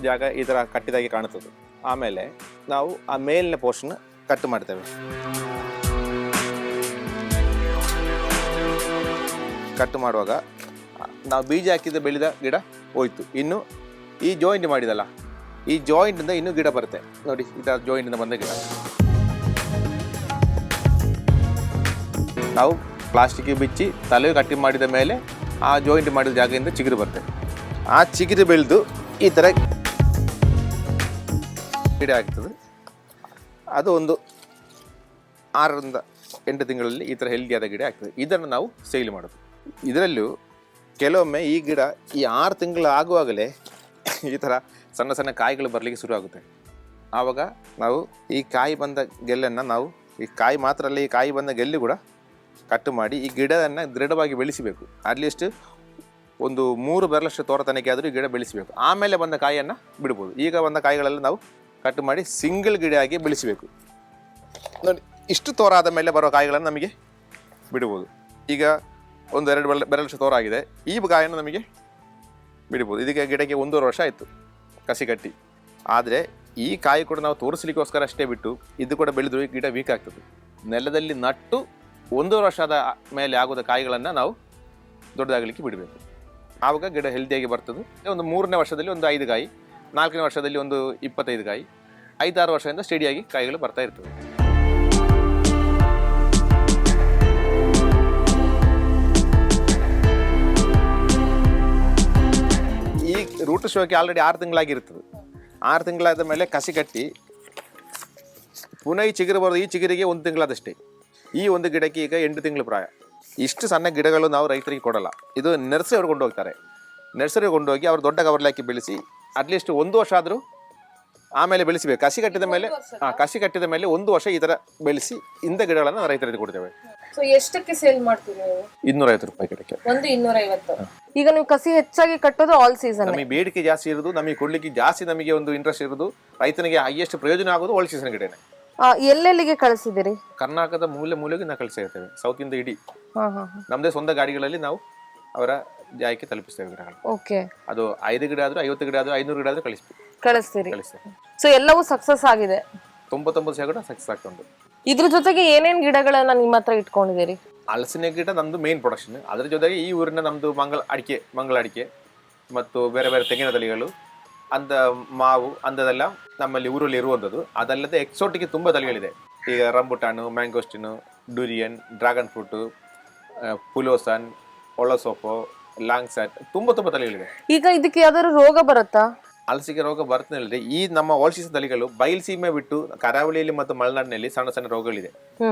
ಜಾಗ ಈ ಥರ ಕಟ್ಟಿದಾಗಿ ಕಾಣುತ್ತದೆ. ಆಮೇಲೆ ನಾವು ಆ ಮೇಲಿನ ಪೋರ್ಷನ್ ಕಟ್ ಮಾಡ್ತೇವೆ. ಕಟ್ ಮಾಡುವಾಗ ನಾವು ಬೀಜ ಹಾಕಿದ ಬೆಳೆದ ಗಿಡ ಹೋಯ್ತು. ಇನ್ನು ಈ ಜಾಯಿಂಟ್ ಮಾಡಿದಲ್ಲ, ಈ ಜಾಯಿಂಟಿಂದ ಇನ್ನೂ ಗಿಡ ಬರುತ್ತೆ. ನೋಡಿ, ಈ ಥರ ಜಾಯಿಂಟಿಂದ ಬಂದ ಗಿಡ. ನಾವು ಪ್ಲಾಸ್ಟಿಕ್ ಬಿಚ್ಚಿ ತಲೆ ಕಟ್ಟಿ ಮಾಡಿದ ಮೇಲೆ ಆ ಜಾಯಿಂಟ್ ಮಾಡಿದ ಜಾಗದಿಂದ ಚಿಗುರು ಬರುತ್ತೆ. ಆ ಚಿಗುರು ಬೆಳೆದು ಈ ಥರ ಗಿಡ ಆಗ್ತದೆ. ಅದು ಒಂದು ಆರರಿಂದ ಎಂಟು ತಿಂಗಳಲ್ಲಿ ಈ ಥರ ಹೆಲ್ದಿಯಾದ ಗಿಡ ಆಗ್ತದೆ. ಇದನ್ನು ನಾವು ಸೇಲ್ ಮಾಡೋದು. ಇದರಲ್ಲೂ ಕೆಲವೊಮ್ಮೆ ಈ ಗಿಡ ಈ ಆರು ತಿಂಗಳು ಆಗುವಾಗಲೇ ಈ ಥರ ಸಣ್ಣ ಸಣ್ಣ ಕಾಯಿಗಳು ಬರಲಿಕ್ಕೆ ಶುರು ಆಗುತ್ತೆ. ಆವಾಗ ನಾವು ಈ ಕಾಯಿ ಬಂದ ಗೆಲ್ಲನ್ನು ನಾವು ಈ ಕಾಯಿ ಮಾತ್ರ ಅಲ್ಲ, ಈ ಕಾಯಿ ಬಂದ ಗೆಲ್ಲು ಕೂಡ ಕಟ್ಟು ಮಾಡಿ ಈ ಗಿಡವನ್ನು ದೃಢವಾಗಿ ಬೆಳೆಸಬೇಕು. ಅಟ್ಲೀಸ್ಟ್ ಒಂದು ಮೂರು ಬೆರಳಷ್ಟು ತೋರತನಕ್ಕೆ ಆದರೂ ಈ ಗಿಡ ಬೆಳೆಸಬೇಕು. ಆಮೇಲೆ ಬಂದ ಕಾಯಿಯನ್ನು ಬಿಡ್ಬೋದು. ಈಗ ಬಂದ ಕಾಯಿಗಳೆಲ್ಲ ನಾವು ಕಟ್ ಮಾಡಿ ಸಿಂಗಲ್ ಗಿಡ ಆಗಿ ಬೆಳೆಸಬೇಕು. ನೋಡಿ, ಇಷ್ಟು ತೋರ ಆದ ಮೇಲೆ ಬರೋ ಕಾಯಿಗಳನ್ನು ನಮಗೆ ಬಿಡ್ಬೋದು. ಈಗ ಒಂದು ಎರಡು ಬೆರಳ ತೋರ ಆಗಿದೆ ಈ ಕಾಯನ್ನು ನಮಗೆ ಬಿಡ್ಬೋದು. ಇದಕ್ಕೆ ಗಿಡಕ್ಕೆ ಒಂದೂವರೆ ವರ್ಷ ಆಯಿತು ಕಸಿ ಕಟ್ಟಿ. ಆದರೆ ಈ ಕಾಯಿ ಕೂಡ ನಾವು ತೋರಿಸ್ಲಿಕ್ಕೋಸ್ಕರ ಅಷ್ಟೇ ಬಿಟ್ಟು ಇದು ಕೂಡ ಬೆಳೆದು ಗಿಡ ವೀಕ್ ಆಗ್ತದೆ. ನೆಲದಲ್ಲಿ ನಟ್ಟು ಒಂದೂವರೆ ವರ್ಷದ ಮೇಲೆ ಆಗೋದ ಕಾಯಿಗಳನ್ನು ನಾವು ದೊಡ್ಡದಾಗಲಿಕ್ಕೆ ಬಿಡಬೇಕು. ಆವಾಗ ಗಿಡ ಹೆಲ್ದಿಯಾಗಿ ಬರ್ತದೆ. ಒಂದು ಮೂರನೇ ವರ್ಷದಲ್ಲಿ ಒಂದು ಐದು ಕಾಯಿ ನಾಲ್ಕನೇ ವರ್ಷದಲ್ಲಿ ಒಂದು ಇಪ್ಪತ್ತೈದು ಕಾಯಿ, ಐದಾರು ವರ್ಷದಿಂದ ಸ್ಟಡಿಯಾಗಿ ಕಾಯಿಗಳು ಬರ್ತಾ ಇರ್ತವೆ. ಈ ರೂಟ್ ಶೋಕ್ಕೆ ಆಲ್ರೆಡಿ ಆರು ತಿಂಗಳಾಗಿರ್ತದೆ. ಆರು ತಿಂಗಳಾದ ಮೇಲೆ ಕಸಿ ಕಟ್ಟಿ, ಪುನಃ ಈ ಚಿಗುರು ಬರೋದು, ಈ ಚಿಗುರಿಗೆ ಒಂದು ತಿಂಗಳಾದಷ್ಟೇ. ಈ ಒಂದು ಗಿಡಕ್ಕೆ ಈಗ ಎಂಟು ತಿಂಗಳು ಪ್ರಾಯ. ಇಷ್ಟು ಸಣ್ಣ ಗಿಡಗಳು ನಾವು ರೈತರಿಗೆ ಕೊಡಲ್ಲ. ಇದು ನರ್ಸರಿ ಅವ್ರು ಕೊಂಡೋಗ್ತಾರೆ. ನರ್ಸರಿ ಕೊಂಡೋಗಿ ಅವ್ರು ದೊಡ್ಡ ಕವರ್ಲಾಕಿ ಬೆಳೆಸಿ ಅಟ್ಲೀಸ್ಟ್ ಒಂದು ವರ್ಷ ಆದರೂ ಆಮೇಲೆ ಬೆಳೆಸಬೇಕು. ಕಸಿ ಕಟ್ಟಿದ ಮೇಲೆ ಹಾಂ ಕಸಿ ಕಟ್ಟಿದ ಮೇಲೆ ಒಂದು ವರ್ಷ ಈ ಥರ ಬೆಳೆಸಿ ಇಂಥ ಗಿಡಗಳನ್ನು ರೈತರಿಗೆ ಕೊಡ್ತೇವೆ. ಸೊ ಎಷ್ಟಕ್ಕೆ ಸೇಲ್ ಮಾಡ್ತೀವಿ ನೀವು? ಇನ್ನೂರೈವತ್ತು ರೂಪಾಯಿ ಗಿಡಕ್ಕೆ. ಒಂದು ಇನ್ನೂರ ಐವತ್ತು ಈಗ ನೀವು ಕಸಿ ಹೆಚ್ಚಾಗಿ ಕಟ್ಟೋದು ಆಲ್ ಸೀಸನ್ ನಮಗೆ ಬೇಡಿಕೆ ಜಾಸ್ತಿ ಇರೋದು ನಮಗೆ ಕೊಡ್ಲಿಕ್ಕೆ ಜಾಸ್ತಿ ನಮಗೆ ಒಂದು ಇಂಟ್ರೆಸ್ಟ್ ಇರೋದು ರೈತನಿಗೆ ಹೈಯೆಸ್ಟ್ ಪ್ರಯೋಜನ ಆಗೋದು ಒಳ್ಳೆ ಸೀಸನ್ ಗಿಡನೇ. ಆ, ಎಲ್ಲೆಲ್ಲಿಗೆ ಕಳಿಸಿದಿರಿ ಕರ್ನಾಟಕದ ಮೂಲೆ ಮೂಲೆಗೆ ನಾವು ಕಳಿಸ್ತಾ ಇರ್ತೇವೆ ಸೌತ್ ಇಂದ ಇಡೀ. ಹಾ ಹಾ ನಮ್ಮದೇ ಸ್ವಂತ ಗಾಡಿಗಳಲ್ಲಿ ನಾವು ಅವರ ಜಾಗಕ್ಕೆ ತಲುಪಿಸ್ತೇವೆ ಗಿಡಗಳು ಓಕೆ. ಅದು ಐದು ಗಿಡ ಆದ್ರೂ ಐವತ್ತು ಗಿಡ ಆದ್ರೂ ಐನೂರು ಗಿಡ ಆದ್ರೂ ಕಳಿಸ್ತೀವಿ. ಕಳಿಸ್ತೀರಿ. ಕಳಿಸ್ತೇವೆ. ಸೊ ಎಲ್ಲವೂ ಸಕ್ಸಸ್ ಆಗಿದೆ? ತೊಂಬತ್ತೊಂಬತ್ತು ಶೇಕಡ ಸಕ್ಸಸ್ ಆಗ್ತಾ ಉಂಟು ಇದ್ರ ಜೊತೆಗೆ ಏನೇನ್ ಗಿಡಗಳನ್ನ ನಿಮ್ಮ ಹತ್ರ ಇಟ್ಕೊಂಡಿದ್ದೀರಿ? ಹಲಸಿನ ಗಿಡ ನಮ್ದು ಮೇನ್ ಪ್ರೊಡಕ್ಷನ್ ಅದರ ಜೊತೆಗೆ ಈ ಊರಿನ ನಮ್ದು ಮಂಗಳ ಅಡಿಕೆ ಮಂಗಳ ಅಡಿಕೆ ಮತ್ತು ಬೇರೆ ಬೇರೆ ತೆಂಗಿನ ತಳಿಗಳು ಅಂದ ಮಾವು ಅಂದದೆಲ್ಲ ನಮ್ಮಲ್ಲಿ ಊರಲ್ಲಿ ಇರುವಂಥದ್ದು. ಅದಲ್ಲದೆ ಎಕ್ಸೋಟಿಗೆ ತುಂಬ ತಳಿಗಳಿದೆ. ಈಗ rambutan mangosteen durian dragon fruit pulasan ಒಳಸೋಪೋ langsat ತುಂಬಾ ತುಂಬಾ ತಳಿಗಳಿದೆ ಈಗ ಇದಕ್ಕೆ ಯಾವ್ದಾದ್ರು ರೋಗ ಬರುತ್ತಾ? ಹಲಸಿಗೆ ರೋಗ ಬರ್ತದೆ ಈ ನಮ್ಮ ಓಲ್ಸಿಸ ತಳಿಗಳು ಬಯಲ್ಸೀಮೆ ಬಿಟ್ಟು ಕರಾವಳಿಯಲ್ಲಿ ಮತ್ತು ಮಲೆನಾಡಿನಲ್ಲಿ ಸಣ್ಣ ಸಣ್ಣ ರೋಗಗಳಿದೆ.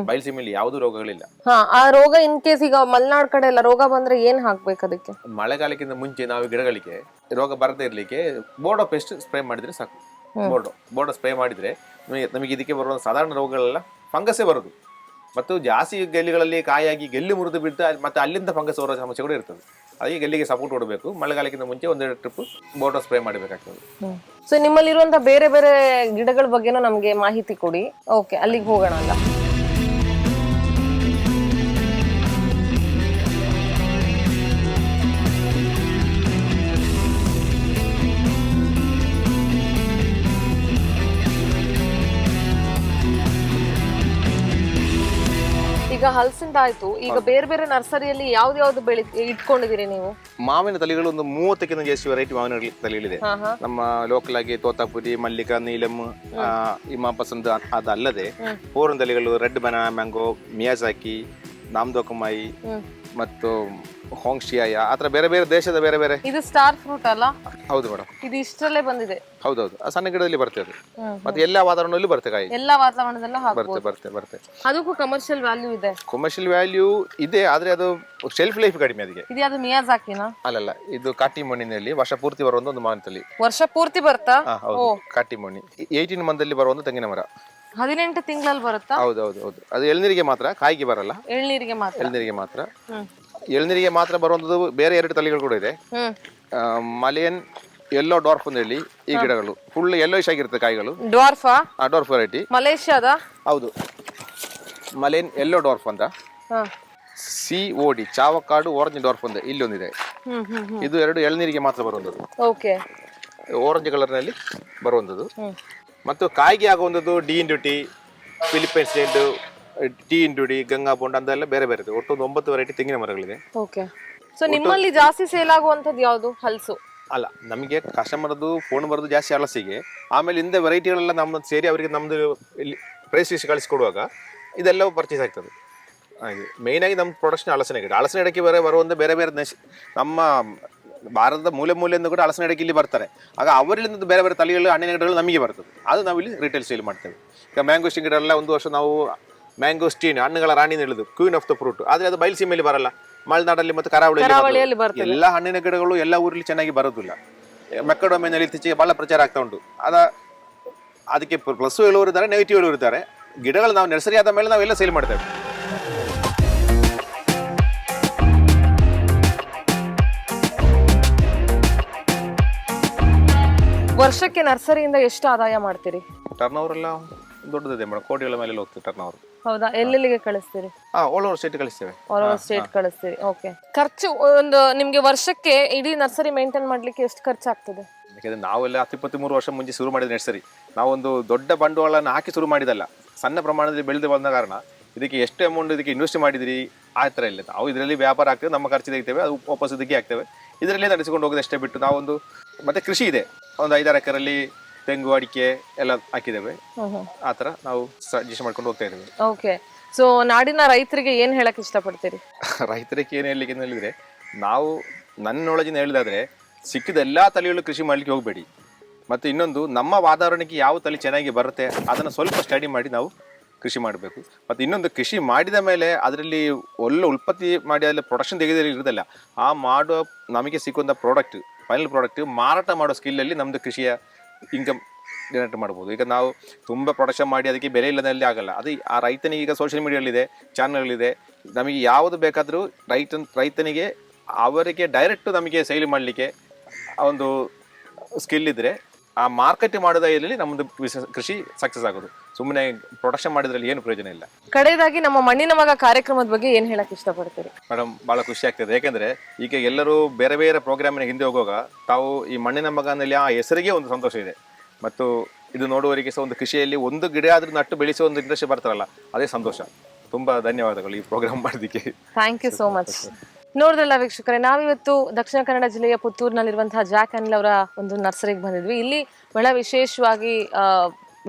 ಬಯಲ್ಸೀಮೆಯಲ್ಲಿ ಯಾವುದೂ ರೋಗಗಳಿಲ್ಲ. ಹಾ ಆ ರೋಗ ಇನ್ ಕೇಸ್ ಈಗ ಮಲೆನಾಡ್ ಕಡೆ ಎಲ್ಲ ರೋಗ ಬಂದ್ರೆ ಏನ್ ಹಾಕ್ಬೇಕು ಅದಕ್ಕೆ? ಮಳೆಗಾಲಕ್ಕಿಂತ ಮುಂಚೆ ನಾವು ಗಿಡಗಳಿಗೆ ರೋಗ ಬರದೇ ಇರ್ಲಿಕ್ಕೆ ಬೋರ್ಡೋ ಪೆಸ್ಟ್ ಸ್ಪ್ರೇ ಮಾಡಿದ್ರೆ ಸಾಕು. ಬೋರ್ಡೋ ಬೋರ್ಡೋ ಸ್ಪ್ರೇ ಮಾಡಿದ್ರೆ ನಮಗೆ ನಮಗೆ ಇದಕ್ಕೆ ಬರುವ ಸಾಧಾರಣ ರೋಗಗಳೆಲ್ಲ ಫಂಗಸ್ಸೇ ಬರೋದು. ಮತ್ತು ಜಾಸ್ತಿ ಗೆಲ್ಲಿಗಳಲ್ಲಿ ಕಾಯಾಗಿ ಗೆಲ್ಲಿ ಮುರಿದು ಬಿಟ್ಟು ಮತ್ತೆ ಅಲ್ಲಿಂದ ಫಂಗಸ್ ಬರೋ ಸಮಸ್ಯೆ ಕೂಡ ಇರ್ತದೆ. ಅದಕ್ಕೆ ಗೆಲ್ಲಿಗೆ ಸಪೋರ್ಟ್ ಕೊಡಬೇಕು? ಮಳೆಗಾಲಕ್ಕಿಂತ ಮುಂಚೆ ಒಂದೆರಡು ಟ್ರಿಪ್ ಬೋಟ ಸ್ಪ್ರೇ ಮಾಡಬೇಕಾಗ್ತದೆ. ಸೊ ನಿಮ್ಮಲ್ಲಿರುವಂತಹ ಬೇರೆ ಬೇರೆ ಗಿಡಗಳ ಬಗ್ಗೆನೂ ನಮಗೆ ಮಾಹಿತಿ ಕೊಡಿ. ಓಕೆ ಅಲ್ಲಿಗೆ ಹೋಗೋಣ ಅಲ್ಲ. ಈಗ ಹಲಸಿಂದ ಆಯ್ತು ಈಗ ಬೇರೆ ಬೇರೆ ನರ್ಸರಿಯಲ್ಲಿ ಯಾವ್ದು ಯಾವ್ದು ಬೆಳಿ ಇಟ್ಕೊಂಡಿದ್ದೀರಿ ನೀವು? ಮಾವಿನ ತಳಿಗಳು ಒಂದು ಮೂವತ್ತಕ್ಕಿಂತ ಜಾಸ್ತಿ ವೆರೈಟಿ ಮಾವಿನ ತಳಿಗಳಿದೆ. ನಮ್ಮ ಲೋಕಲ್ ಆಗಿ ತೋತಾಪುರಿ ಮಲ್ಲಿಕಾ ನೀಲಮ್ ಆ, ಇಮಾ ಪಸಂದ್ ಅ- ಅದಲ್ಲದೆ ಪೂರ್ಣ ತಲೆಗಳು ತಳಿಗಳು red banana mango Miyazaki Nam Dok Mai. ಮತ್ತು ಹೋಂಗ್ಶಿಯಾಯ ಆ ಥರ ಬೇರೆ ಬೇರೆ ದೇಶದ ಬೇರೆ ಬೇರೆ. ಇದು ಸ್ಟಾರ್ ಫ್ರೂಟ್ ಅಲ್ಲ? ಹೌದು ಮೇಡಮ್. ಇದು ಇಷ್ಟರಲ್ಲೇ ಬಂದಿದೆ. ಹೌದೌದು. ಆ ಸಣ್ಣ ಗಿಡದಲ್ಲಿ ಬರ್ತದೆ ಅದು. ಮತ್ತೆ ಎಲ್ಲ ವಾತಾವರಣದಲ್ಲೂ ಬರ್ತದೆ ಕಾಯಿ. ಎಲ್ಲಾ ವಾತಾವರಣದಲ್ಲೂ ಬರ್ತದೆ ಹಾಕ್ಬೋದು ಬರ್ತದೆ. ಬರುತ್ತೆ ಅದಕ್ಕೂ ಕಮರ್ಷಿಯಲ್ ವ್ಯಾಲ್ಯೂ ಇದೆ. ಕಮರ್ಷಿಯಲ್ ವ್ಯಾಲ್ಯೂ ಇದೆ ಆದ್ರೆ ಅದು ಶೆಲ್ಫ್ ಲೈಫ್ ಕಡಿಮೆ ಅದಕ್ಕೆ. ಇದು ಯಾವ್ದು ಮಿಯಾಜಾಕಿನ ಅಲ್ಲಲ್ಲ ಇದು ಕಾಟಿ ಮಣ್ಣಿನಲ್ಲಿ ವರ್ಷ ಪೂರ್ತಿ ಬರುವಂತ ಒಂದು ತಳಿ ವರ್ಷ ಪೂರ್ತಿ ಬರ್ತಾ? ಹಾ ಹೌದು. ಕಾಟಿ ಮಣ್ಣಿ ಏಯ್ಟೀನ್ ಮಂದಲ್ಲಿ ಬರುವಂತ ತೆಂಗಿನ ಮರ. ಹದಿನೆಂಟು ತಿಂಗಳಲ್ಲಿ ಬರುತ್ತಾ? ಹೌದು ಹೌದು ಹೌದು. ಅದು ಎಳ್ನೀರಿಗೆ ಮಾತ್ರ ಕಾಯಿಗೆ ಬರಲ್ಲ. ಎಳ್ನೀರಿಗೆ ಮಾತ್ರ. ಎಳ್ನೀರಿಗೆ ಮಾತ್ರ. ಎಳ್ನೀರಿಗೆ ಮಾತ್ರ ಬರುವಂಥದ್ದು ಬೇರೆ ಎರಡು ತಳಿಗಳು ಕೂಡ ಇದೆ. ಹ್ಮ್. ಮಲಯನ್ ಎಲ್ಲೋ ಡಾರ್ಫ್ ಅಂತ ಹೇಳಿ ಈ ಗಿಡಗಳು. ಫುಲ್ ಯೆಲ್ಲೋಯಿಶ್ ಆಗಿರುತ್ತೆ ಕಾಯಿಗಳು. ಡ್ವಾರ್ಫಾ ಆ? ಡಾರ್ಫ್ ವೆರೈಟಿ ಮಲೇಷ್ಯಾದ? ಹೌದು. ಮಲೇನ್ ಎಲ್ಲೋ ಡಾರ್ಫ್ ಅಂತ. ಹಾ. C O D Chavakkad orange dwarf ಅಂತ ಇಲ್ಲಿ ಒಂದಿದೆ ಹ್ಮ್ ಇದು ಎರಡು ಎಳ್ನೀರಿಗೆ ಮಾತ್ರ ಬರುವಂಥದ್ದು. ಓಕೆ ಆರೆಂಜ್ ಕಲರ್ನಲ್ಲಿ ಬರುವಂಥದ್ದು. ಹ್ಮ್. ಮತ್ತು ಕಾಯಿಗೆ ಆಗುವಂಥದ್ದು D into T Philippines ಜೆಂಡು T in D Ganga Bonda ಅಂತೆಲ್ಲ ಬೇರೆ ಬೇರೆ ಇದೆ ಒಟ್ಟು ಒಂದು ಒಂಬತ್ತು ವೆರೈಟಿ ತೆಂಗಿನ ಮರಗಳಿದೆ. ಓಕೆ ಸೊ ನಿಮ್ಮಲ್ಲಿ ಜಾಸ್ತಿ ಸೇಲ್ ಆಗುವಂಥದ್ದು ಯಾವುದು? ಹಲಸು. ಅಲ್ಲ ನಮಗೆ ಕಸ್ಟಮರ್ದು ಫೋನ್ ಬರೋದು ಜಾಸ್ತಿ ಹಲಸಿಗೆ. ಆಮೇಲೆ ಹಿಂದೆ ವೆರೈಟಿಗಳೆಲ್ಲ ನಮ್ಮದು ಸೇರಿ ಅವರಿಗೆ ನಮ್ಮದು ಇಲ್ಲಿ ಪ್ರೈಸ್ ಲಿಸ್ಟ್ ಕಳಿಸ್ಕೊಡುವಾಗ ಇದೆಲ್ಲವೂ ಪರ್ಚೇಸ್ ಆಗ್ತದೆ. ಹಾಗೆ ಮೇಯ್ನಾಗಿ ನಮ್ಮ ಪ್ರೊಡಕ್ಷನ್ ಹಲಸಿನ ಗಿಡ. ಹಲಸಿನ ಗಿಡಕ್ಕೆ ಬೇರೆ ಬರುವಂಥ ಬೇರೆ ಬೇರೆ ದೇಶ ನಮ್ಮ ಭಾರತದ ಮೂಲೆ ಮೂಲೆಯಿಂದ ಕೂಡ ಹಲಸಿನ ಗಿಡಕ್ಕೆ ಇಲ್ಲಿ ಬರ್ತಾರೆ. ಆಗ ಅವರಿಂದ ಬೇರೆ ಬೇರೆ ತಳಿಗಳು ಹಣ್ಣಿನ ಗಿಡಗಳು ನಮಗೆ ಬರ್ತದೆ. ಅದು ನಾವು ಇಲ್ಲಿ ರಿಟೇಲ್ ಸೇಲ್ ಮಾಡ್ತೇವೆ. ಈಗ ಮ್ಯಾಂಗೋ ಸ್ಟಿಂಗ್ ಗಿಡ ಎಲ್ಲ ಒಂದು ವರ್ಷ ನಾವು ಮ್ಯಾಂಗೋ ಸ್ಟೀನ್ ಹಣ್ಣುಗಳ ರಾಣಿ ಹೇಳಿದ್ದು ಕ್ವೀನ್ ಆಫ್ ದ ಫ್ರೂಟ್ ಆದರೆ ಅದು ಬಯಲುಸೀಮೆಯಲ್ಲಿ ಬರಲ್ಲ. ಮಲೆನಾಡಲ್ಲಿ ಮತ್ತು ಕರಾವಳಿಯಲ್ಲಿ. ಎಲ್ಲ ಹಣ್ಣಿನ ಗಿಡಗಳು ಎಲ್ಲ ಊರಲ್ಲಿ ಚೆನ್ನಾಗಿ ಬರೋದಿಲ್ಲ. ಮೆಕ್ಕಡೊಮೆನಲ್ಲಿ ಇತ್ತೀಚೆಗೆ ಭಾಳ ಪ್ರಚಾರ ಆಗ್ತಾ ಉಂಟು. ಅದ ಅದಕ್ಕೆ ಪ್ಲಸ್ ಹೇಳುವರಿದ್ದಾರೆ ನೆಗೆಟಿವ್ ಹೇಳುವರಿದ್ದಾರೆ ಗಿಡಗಳು ನಾವು ನರ್ಸರಿ ಆದ ಮೇಲೆ ನಾವೆಲ್ಲ ಸೇಲ್ ಮಾಡ್ತೇವೆ. ವರ್ಷಕ್ಕೆ ನರ್ಸರಿಯಿಂದ ಎಷ್ಟು ಆದಾಯ ಮಾಡ್ತೀರಿ? ಟರ್ನ್ ಓವರ್ ಎಲ್ಲ ದೊಡ್ಡದಿದೆ ಮೇಡಮ್ ಕೋಟಿಗಳ ಮೇಲೆ ಹೋಗ್ತೀವಿ ಟರ್ನ್ ಓವರ್ ಹೌದಾ? ಎಲ್ಲೆಲ್ಲಿಗೆ ಕಳಿಸ್ತೀರಿ? ಆ ಓಲ್ ಓವರ್ ಸ್ಟೇಟ್ ಕಳಿಸ್ತೇವೆ. ಓವರ್ ಸ್ಟೇಟ್ ಕಳಿಸ್ತೀರಿ. ಓಕೆ ಖರ್ಚು ಒಂದು ನಿಮಗೆ ವರ್ಷಕ್ಕೆ ಇಡೀ ನರ್ಸರಿ ಮೇಂಟೈನ್ ಮಾಡ್ಲಿಕ್ಕೆ ಎಷ್ಟು ಖರ್ಚಾಗ್ತದೆ? ಯಾಕಂದ್ರೆ ನಾವೆಲ್ಲ ಹತ್ತು ಇಪ್ಪತ್ತ್ಮೂರು ವರ್ಷ ಮುಂಚೆ ಶುರು ಮಾಡಿದ ನರ್ಸರಿ. ನಾವೊಂದು ದೊಡ್ಡ ಬಂಡವಾಳನ ಹಾಕಿ ಶುರು ಮಾಡಿದಲ್ಲ. ಸಣ್ಣ ಪ್ರಮಾಣದಲ್ಲಿ ಬೆಳೆದು ಬಂದ ಕಾರಣ ಇದಕ್ಕೆ ಎಷ್ಟು ಅಮೌಂಟ್ ಇದಕ್ಕೆ ಇನ್ವೆಸ್ಟ್ ಮಾಡಿದಿರಿ? ಆ ಥರ ಇಲ್ಲ. ನಾವು ಇದರಲ್ಲಿ ವ್ಯಾಪಾರ ಆಗ್ತೇವೆ ನಮ್ಮ ಖರ್ಚು ತೆಗಿತೇವೆ ಅದು ವಾಪಸ್ ಇದಕ್ಕೆ ಆಗ್ತೇವೆ. ಇದರಲ್ಲೇ ನಡೆಸಿಕೊಂಡು ಹೋಗೋದು ಅಷ್ಟೇ ಬಿಟ್ಟು ನಾವೊಂದು ಮತ್ತೆ ಕೃಷಿ ಇದೆ. ಒಂದು ಐದಾರು ಎಕರಲ್ಲಿ ತೆಂಗು ಅಡಿಕೆ ಎಲ್ಲ ಹಾಕಿದ್ದೇವೆ. ಹ್ಮ್ ಹ್ಮ್. ಆ ಥರ ನಾವು ಸಜೆಸ್ಟ್ ಮಾಡ್ಕೊಂಡು ಹೋಗ್ತಾ ಇದ್ದೇವೆ. ಓಕೆ. ಸೊ ನಾಡಿನ ರೈತರಿಗೆ ಏನ್ ಹೇಳಕ್ ಇಷ್ಟಪಡ್ತೀರಿ? ರೈತರಿಗೆ ಏನು ಹೇಳಲಿಕ್ಕೆ ಹೇಳಿದ್ರೆ ನಾವು ನನ್ನ ನಾಲೆಜಿನ ಹೇಳಿದಾದ್ರೆ ಸಿಕ್ಕಿದ ಎಲ್ಲ ತಳಿಗಳು ಕೃಷಿ ಮಾಡ್ಲಿಕ್ಕೆ ಹೋಗಬೇಡಿ. ಮತ್ತು ಇನ್ನೊಂದು ನಮ್ಮ ವಾತಾವರಣಕ್ಕೆ ಯಾವ ತಳಿ ಚೆನ್ನಾಗಿ ಬರುತ್ತೆ ಅದನ್ನು ಸ್ವಲ್ಪ ಸ್ಟಡಿ ಮಾಡಿ ನಾವು ಕೃಷಿ ಮಾಡಬೇಕು. ಮತ್ತು ಇನ್ನೊಂದು ಕೃಷಿ ಮಾಡಿದ ಮೇಲೆ ಅದರಲ್ಲಿ ಒಳ್ಳೆ ಉತ್ಪತ್ತಿ ಮಾಡಿ ಅದರಲ್ಲಿ ಪ್ರೊಡಕ್ಷನ್ ತೆಗೆದಲ್ಲಿ ಇರೋದಿಲ್ಲ ಆ ಮಾಡೋ ನಮಗೆ ಸಿಕ್ಕುವಂಥ ಪ್ರಾಡಕ್ಟ್ ಫೈನಲ್ ಪ್ರಾಡಕ್ಟ್ ಮಾರಾಟ ಮಾಡೋ ಸ್ಕಿಲ್ಲಲ್ಲಿ ನಮ್ಮದು ಕೃಷಿಯ ಇನ್ಕಮ್ ಜನರೇಟ್ ಮಾಡ್ಬೋದು. ಈಗ ನಾವು ತುಂಬ ಪ್ರೊಡಕ್ಷನ್ ಮಾಡಿ ಅದಕ್ಕೆ ಬೆಲೆ ಇಲ್ಲದಲ್ಲಿ ಆಗಲ್ಲ. ಅದು ಆ ರೈತನಿಗೆ ಈಗ ಸೋಷಿಯಲ್ ಮೀಡಿಯಾಲಿದೆ ಚಾನಲ್ಗಳಿದೆ ನಮಗೆ ಯಾವುದು ಬೇಕಾದರೂ ರೈತನ್, ರೈತನಿಗೆ ಅವರಿಗೆ ಡೈರೆಕ್ಟ್ ನಮಗೆ ಸೇಲ್ ಮಾಡಲಿಕ್ಕೆ ಒಂದು ಸ್ಕಿಲ್ ಇದ್ದರೆ ಆ ಮಾರ್ಕೆಟ್ ಮಾಡೋದ ಇಲ್ಲಿ ನಮ್ಮದು ಬಿಸಿನೆಸ್ ಕೃಷಿ ಸಕ್ಸಸ್ ಆಗೋದು. ಸುಮ್ಮನೆ ಪ್ರೊಡಕ್ಷನ್ ಮಾಡಿದ್ರಲ್ಲಿ ಏನು ಪ್ರಯೋಜನ ಇಲ್ಲ. ಕಡೆಯದಾಗಿ ನಮ್ಮ ಮಣ್ಣಿನ ಮಗ ಕಾರ್ಯಕ್ರಮದ ಬಗ್ಗೆ ಏನ್ ಹೇಳಕ್ ಇಷ್ಟಪಡ್ತೀರಿ? ಮೇಡಮ್ ಬಹಳ ಖುಷಿ ಆಗ್ತದೆ. ಯಾಕಂದ್ರೆ ಈಗ ಎಲ್ಲರೂ ಬೇರೆ ಬೇರೆ ಪ್ರೋಗ್ರಾಮಿನ ಹಿಂದೆ ಹೋಗುವಾಗ ತಾವು ಈ ಮಣ್ಣಿನ ಮಗನಲ್ಲಿ ಆ ಹೆಸರಿಗೆ ಒಂದು ಸಂತೋಷ ಇದೆ. ಮತ್ತು ಇದು ನೋಡುವವರಿಗೆ ಸಹ ಒಂದು ಕೃಷಿಯಲ್ಲಿ ಒಂದು ಗಿಡ ಆದ್ರೂ ನಟ್ಟು ಬೆಳೆಸೋ ಒಂದು ಇಂಟ್ರೆಸ್ಟ್ ಬರ್ತಾರಲ್ಲ ಅದೇ ಸಂತೋಷ. ತುಂಬಾ ಧನ್ಯವಾದಗಳು ಈ ಪ್ರೋಗ್ರಾಮ್ ಮಾಡೋದಕ್ಕೆ ಥ್ಯಾಂಕ್ ಯು ಸೋ ಮಚ್ ನೋಡಿದ್ರಲ್ಲ ವೀಕ್ಷಕರೇ, ನಾವಿವತ್ತು ದಕ್ಷಿಣ ಕನ್ನಡ ಜಿಲ್ಲೆಯ ಪುತ್ತೂರಿನಲ್ಲಿರುವಂತಹ ಜಾಕ್ ಅನಿಲ್ ಅವರ ಒಂದು ನರ್ಸರಿಗೆ ಬಂದಿದ್ವಿ. ಇಲ್ಲಿ ಬಹಳ ವಿಶೇಷವಾಗಿ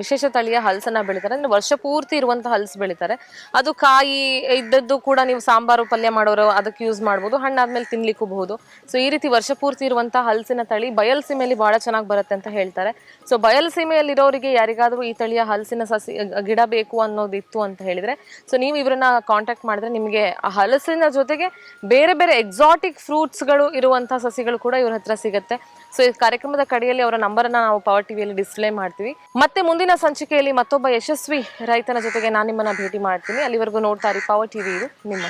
ವಿಶೇಷ ತಳಿಯ ಹಲಸನ್ನ ಬೆಳಿತಾರೆ. ಅಂದ್ರೆ ವರ್ಷ ಪೂರ್ತಿ ಇರುವಂತಹ ಹಲಸು ಬೆಳಿತಾರೆ. ಅದು ಕಾಯಿ ಇದ್ದದ್ದು ಕೂಡ ನೀವು ಸಾಂಬಾರು ಪಲ್ಯ ಮಾಡೋರು ಅದಕ್ಕೆ ಯೂಸ್ ಮಾಡ್ಬೋದು. ಹಣ್ಣಾದ್ಮೇಲೆ ತಿನ್ಲಿಕ್ಕೂ ಬಹುದು ಸೊ ಈ ರೀತಿ ವರ್ಷ ಪೂರ್ತಿ ಇರುವಂತಹ ಹಲಸಿನ ತಳಿ ಬಯಲ್ಸೀಮೆಯಲ್ಲಿ ಬಹಳ ಚೆನ್ನಾಗಿ ಬರುತ್ತೆ ಅಂತ ಹೇಳ್ತಾರೆ. ಸೊ ಬಯಲ್ಸೀಮೆಯಲ್ಲಿರೋರಿಗೆ ಯಾರಿಗಾದ್ರೂ ಈ ತಳಿಯ ಹಲಸಿನ ಸಸಿ, ಗಿಡ ಬೇಕು ಅನ್ನೋದಿತ್ತು ಅಂತ ಹೇಳಿದ್ರೆ ಸೊ ನೀವು ಇವರನ್ನ ಕಾಂಟ್ಯಾಕ್ಟ್ ಮಾಡಿದ್ರೆ ನಿಮಗೆ ಹಲಸಿನ ಜೊತೆಗೆ ಬೇರೆ ಬೇರೆ ಎಕ್ಸಾಟಿಕ್ ಫ್ರೂಟ್ಸ್ಗಳು ಇರುವಂತಹ ಸಸಿಗಳು ಕೂಡ ಇವ್ರ ಹತ್ರ ಸಿಗುತ್ತೆ. ಸೊ ಈ ಕಾರ್ಯಕ್ರಮದ ಕಡೆಯಲ್ಲಿ ಅವರ ನಂಬರನ್ನ ನಾವು ಪವರ್ ಟಿವಿಯಲ್ಲಿ ಡಿಸ್ಪ್ಲೇ ಮಾಡ್ತೀವಿ. ಮತ್ತೆ ಮುಂದಿನ ಸಂಚಿಕೆಯಲ್ಲಿ ಮತ್ತೊಬ್ಬ ಯಶಸ್ವಿ ರೈತನ ಜೊತೆಗೆ ನಾನು ನಿಮ್ಮನ್ನ ಭೇಟಿ ಮಾಡ್ತೀನಿ. ಅಲ್ಲಿವರೆಗೂ ನೋಡ್ತಾ ಇರಿ. ಪವರ್ ಟಿವಿ ಇದು ನಿಮ್ಮ